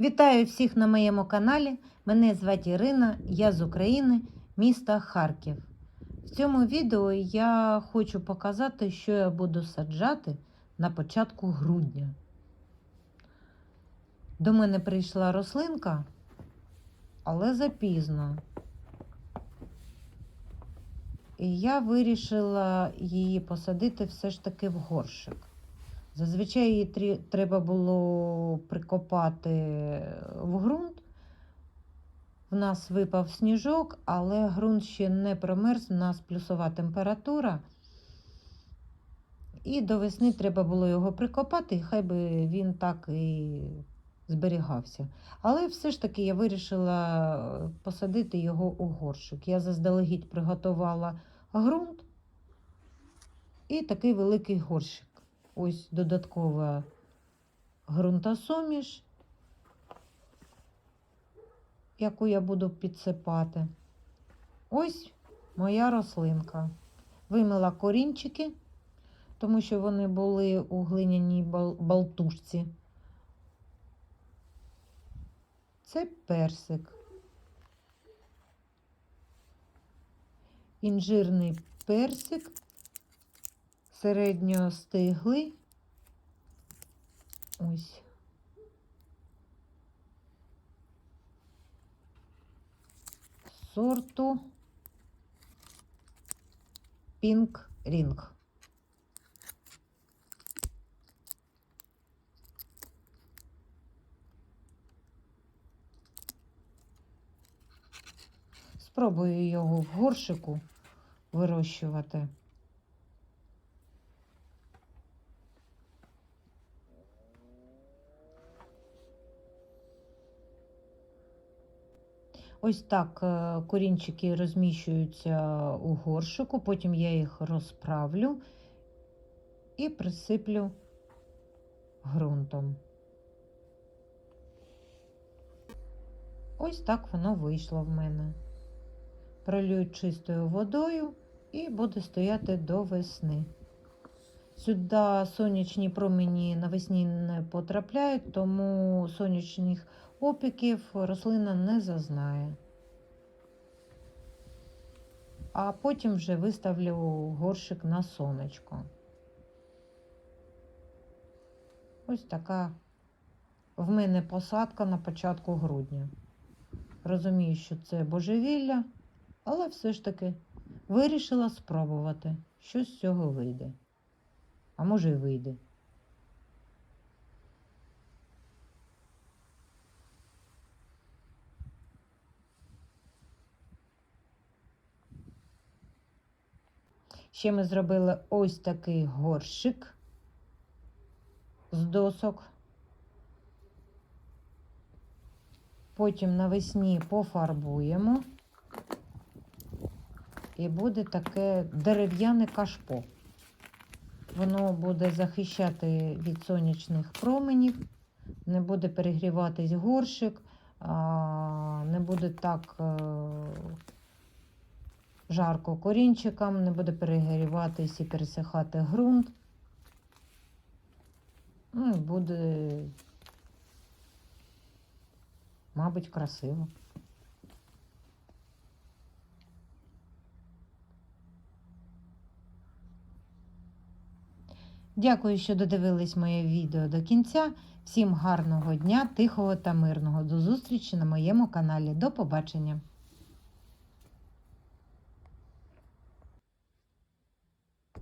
Вітаю всіх на моєму каналі. Мене звати Ірина, я з України, міста Харків. В цьому відео я хочу показати, що я буду саджати на початку грудня. До мене прийшла рослинка, але запізно. І я вирішила її посадити все ж таки в горшик. Зазвичай її треба було прикопати в ґрунт. В нас випав сніжок, але ґрунт ще не промерз, у нас плюсова температура. І до весни треба було його прикопати, і хай би він так і зберігався. Але все ж таки я вирішила посадити його у горшик. Я заздалегідь приготувала ґрунт і такий великий горщик. Ось додаткова ґрунтосуміш, яку я буду підсипати. Ось моя рослинка. Вимила корінчики, тому що вони були у глиняній балтушці. Це персик. Інжирний персик середньостиглий. Ось. Сорту Pink Ring. Спробую його в горшику вирощувати. Ось так е, корінчики розміщуються у горшику, потім я їх розправлю і присиплю ґрунтом. Ось так воно вийшло в мене. Пролью чистою водою і буде стояти до весни. Сюди сонячні промені навесні не потрапляють, тому сонячних опіків рослина не зазнає. А потім вже виставлю горшик на сонечко. Ось така в мене посадка на початку грудня. Розумію, що це божевілля, але все ж таки вирішила спробувати, що з цього вийде. А може й вийде. Ще ми зробили ось такий горщик з досок. Потім навесні пофарбуємо. І буде таке дерев'яне кашпо. Воно буде захищати від сонячних променів, не буде перегріватись горщик, не буде так е, жарко корінчикам, не буде перегріватись і пересихати ґрунт. Ну і буде, мабуть, красиво. Дякую, що додивились моє відео до кінця. Всім гарного дня, тихого та мирного. До зустрічі на моєму каналі. До побачення!